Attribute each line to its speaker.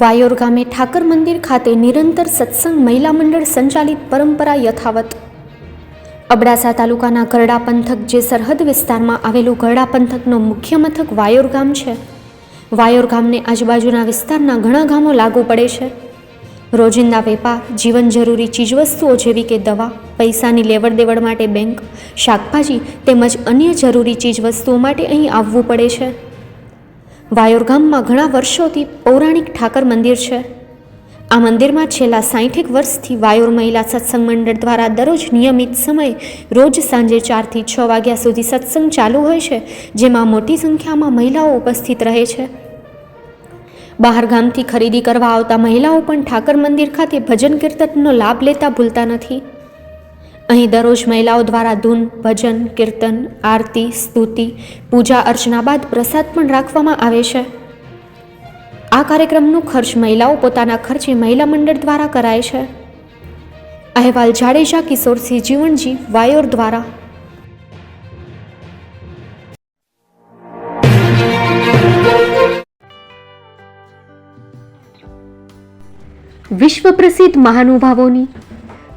Speaker 1: વાયોર ગામે ઠાકર મંદિર ખાતે નિરંતર સત્સંગ મહિલા મંડળ સંચાલિત પરંપરા યથાવત. અબડાસા તાલુકાના ગરડા પંથક જે સરહદ વિસ્તારમાં આવેલું ગરડા પંથકનો મુખ્ય મથક વાયોર ગામ છે. વાયોર ગામને આજુબાજુના વિસ્તારના ઘણા ગામો લાગુ પડે છે. રોજિંદા વેપાર, જીવન જરૂરી ચીજવસ્તુઓ જેવી કે દવા, પૈસાની લેવડ દેવડ માટે બેંક, શાકભાજી તેમજ અન્ય જરૂરી ચીજવસ્તુઓ માટે અહીં આવવું પડે છે. વાયોર ગામમાં ઘણા વર્ષોથી પૌરાણિક ઠાકર મંદિર છે. આ મંદિરમાં છેલ્લા સાહીઠેક વર્ષથી વાયોર મહિલા સત્સંગ મંડળ દ્વારા દરરોજ નિયમિત સમયે રોજ સાંજે ચારથી છ વાગ્યા સુધી સત્સંગ ચાલુ હોય છે, જેમાં મોટી સંખ્યામાં મહિલાઓ ઉપસ્થિત રહે છે. બહાર ગામથી ખરીદી કરવા આવતા મહિલાઓ પણ ઠાકર મંદિર ખાતે ભજન કીર્તનનો લાભ લેતા ભૂલતા નથી. અહીં દરરોજ મહિલાઓ દ્વારા ધૂન, ભજન, કીર્તન, આરતી, સ્તુતિ, પૂજા અર્ચના બાદ પ્રસાદ પણ રાખવામાં આવે છે. આ કાર્યક્રમનો ખર્ચ મહિલાઓ પોતાના ખર્ચે મહિલા મંડળ દ્વારા કરાય છે. અહેવાલ જાડેજા, કિશોરસિંહ જીવણજી વાયોર દ્વારા. વિશ્વ પ્રસિદ્ધ મહાનુભાવોની